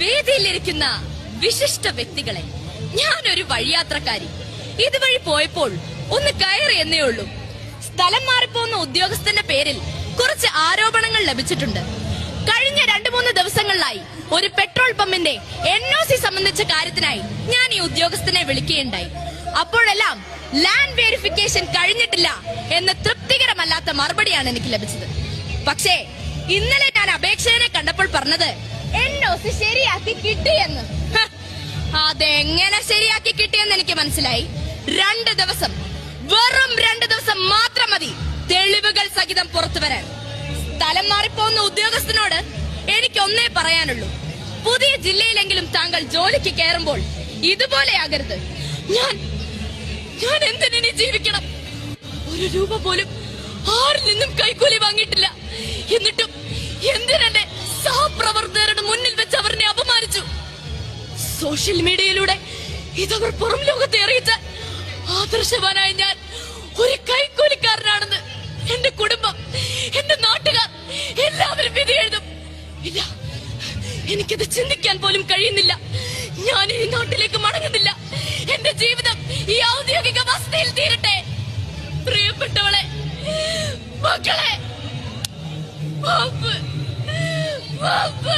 വേദിയിലിരിക്കുന്ന വിശിഷ്ട വ്യക്തികളെ. ഞാനൊരു വഴിയാത്രക്കാരി. ഇതുവഴി പോയപ്പോൾ ഒന്ന് കയറി എന്നേ ഉള്ളൂ. സ്ഥലം മാറിപ്പോന്ന ഉദ്യോഗസ്ഥന്റെ പേരിൽ കുറച്ച് ആരോപണങ്ങൾ ലഭിച്ചിട്ടുണ്ട്. കഴിഞ്ഞ രണ്ടു മൂന്ന് ദിവസങ്ങളിലായി ഒരു പെട്രോൾ പമ്പിന്റെ എൻ ഒ സി സംബന്ധിച്ച കാര്യത്തിനായി ഞാൻ ഈ ഉദ്യോഗസ്ഥനെ വിളിക്കുകയുണ്ടായി. അപ്പോഴെല്ലാം ലാൻഡ് വെരിഫിക്കേഷൻ കഴിഞ്ഞിട്ടില്ല എന്ന തൃപ്തികരമല്ലാത്ത മറുപടിയാണ് എനിക്ക് ലഭിച്ചത്. പക്ഷേ ഇന്നലെ ഞാൻ അപേക്ഷകനെ കണ്ടപ്പോൾ പറഞ്ഞത് എൻ ശരിയാക്കി കിട്ടിയെന്ന്. അതെങ്ങനെ ശരിയാക്കി കിട്ടിയെന്ന് എനിക്ക് മനസ്സിലായി. രണ്ട് ദിവസം വെറും രണ്ട് ദിവസം മാത്രം മതി തെളിവുകൾ സഹിതം പുറത്തു വരാൻ. സ്ഥലം മാറിപ്പോകുന്ന ഉദ്യോഗസ്ഥനോട് എനിക്ക് ഒന്നേ പറയാനുള്ളൂ. പുതിയ ജില്ലയിലെങ്കിലും താങ്കൾ ജോലിക്ക് കയറുമ്പോൾ ഇതുപോലെയാകരുത് ഞാൻ ഞാൻ എന്തിനി ജീവിക്കണം? ഒരു രൂപ പോലും ആരിൽ നിന്നും കൈക്കൂലി വാങ്ങിയിട്ടില്ല. സോഷ്യൽ മീഡിയയിലൂടെ ഇതവർ പുറം ലോകത്തെ അറിയിച്ച ആദർശവാനായ ഞാൻ ഒരു കൈക്കൂലിക്കാരനാണെന്ന് എന്റെ കുടുംബം എന്റെ നാട്ടുകാർ എല്ലാവരും വിധി എഴുതും. ഇല്ല എനിക്കത് ചിന്തിക്കാൻ പോലും കഴിയുന്നില്ല. ഞാൻ ഈ നാട്ടിലേക്ക് മടങ്ങുന്നില്ല. എന്റെ ജീവിതം ഈ ഔദ്യോഗിക വസതിയിൽ തീരട്ടെ. പ്രിയപ്പെട്ടവളെ മക്കളെ വാപ്പ് വാപ്പ്.